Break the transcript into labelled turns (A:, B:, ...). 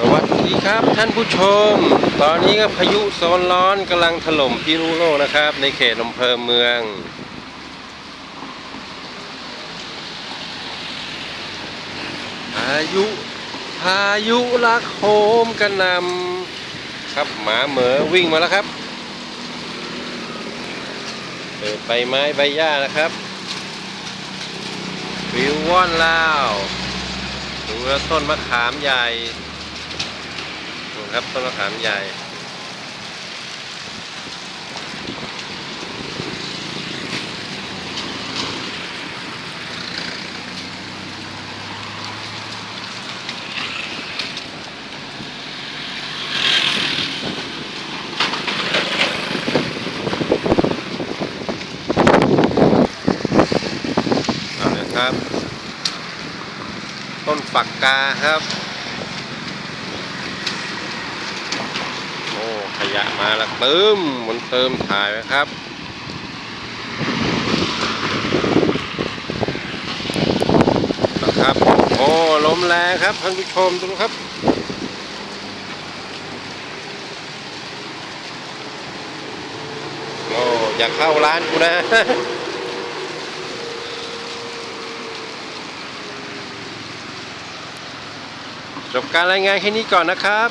A: สวัสดีครับท่านผู้ชม ตอนนี้ก็พายุโซนร้อนกำลังถล่มพิรุโลกนะครับ ในเขตอำเภอเมือง พายุพายุลักโหมกระนำครับหมาเหมอวิ่งมาแล้วครับเปิดใบไม้ใบหญ้านะครับวิวว่อนแล้วดูแล้วต้นมะขามใหญ่ ครับต้นมะขามใหญ่เอาเลยครับ ต้นฝักกาครับ โอ้ ขยะมาแล้วเติมมันเติมถ่ายไว้ครับนะครับ โอ้ลมแรงครับท่านผู้ชมดูครับโอ้อยากเข้าร้านกูนะจบการรายงานแค่นี้ก่อนนะครับ